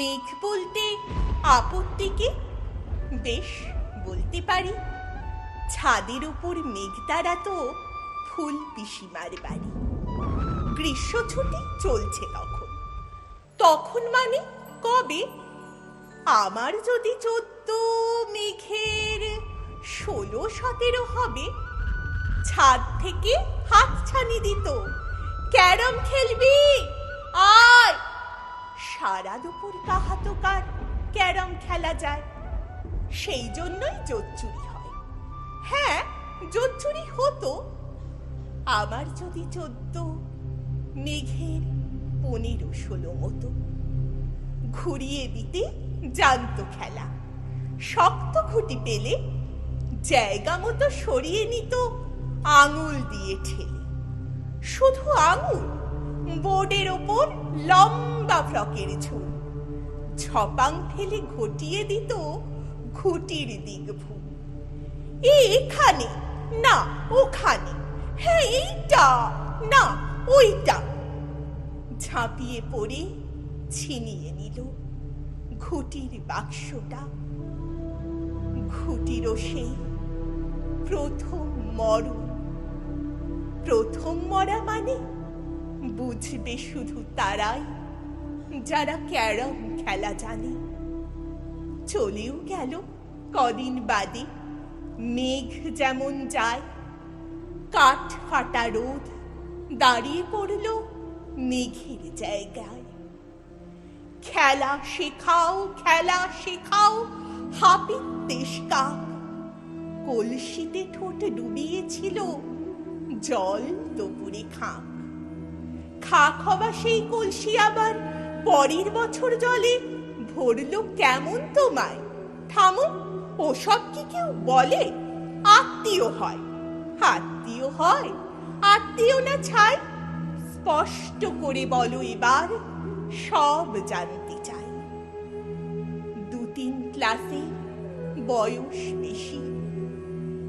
মেঘ বলতে আপত্তি কি? বেশ, বলতে পারি। ছাদের উপর মেঘ তারা তো ফুল পিসিমার বাড়ি। গ্রীষ্ম ছুটি চলছে তখন। তখন মানে কবে? আমার যদি চোদ্দ মেঘের ষোলো সতেরো হবে, ছাদ থেকে হাত ছানি দিত। ক্যারম খেলবি? সারা দুপুর কাহাতকার ক্যারম খেলা যায়। সেই জন্যই জোর চুরি হয়। হ্যাঁ জোর চুরি হতো। আমার যদি চোদ্দ, মেঘের পনেরো, ষোলো মতো। ঘুরিয়ে দিতে জানত খেলা। শক্ত খুঁটি পেলে জায়গা মতো সরিয়ে নিত আঙুল দিয়ে ঠেলে। শুধু আঙুল বোর্ডের ওপর লম্বা ফ্রকের ঝুল। ছপাং ফেলে ঘটিয়ে দিত ঘুটির দিক ভূ এখানে, না, ওখানে হ্যাঁ এইটা, না, ওইটা। ঝাঁপিয়ে পড়ে ছিনিয়ে নিল ঘুটির বাক্সটা। ঘুটিরও সেই প্রথম মরণ। প্রথম মরা মানে বুঝবে শুধু তারাই, যারা ক্যারম খেলা জানে। চলেও গেল কদিন বাদে, মেঘ যেমন যায়, কাঠ ফাটা রোদ দাঁড়িয়ে পড়ল মেঘের জায়গায়। খেলা শেখাও খেলা শেখাও হাপিত দেশ কাক। কলসিতে ঠোঁট ডুবিয়েছিল জল দুপুরে খাক। খাক হওয়া সেই কলসি আবার পরের বছর জলে ভরল কেমন তোমায়? থামো, ওসব কি কেউ বলে? আত্মীয় হয়। আত্মীয় হয়? আত্মীয় না ছাই? স্পষ্ট করে বলো এবার, সব জানতে চাই। দু তিন ক্লাসে বয়স বেশি।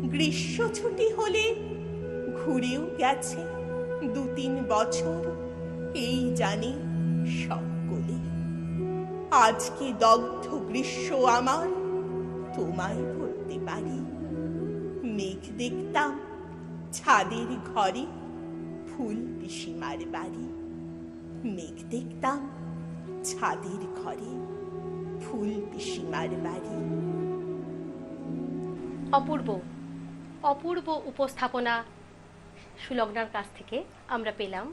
গ্রীষ্ম ছুটি হলে ঘুরেও গেছে। দু তিন বছর, এই জানি সকলে। আজকে দগ্ধ গ্রীষ্ম আমার? তোমায় বলতে পারি, মেঘ দেখতাম ছাদের ঘরে ফুল পিসিমার বাড়ি। মেঘ দেখতাম ছাদের ঘরে ফুল পিসিমার বাড়ি। অপূর্ব অপূর্ব উপস্থাপনা সুলগ্নার কাছ থেকে আমরা পেলাম।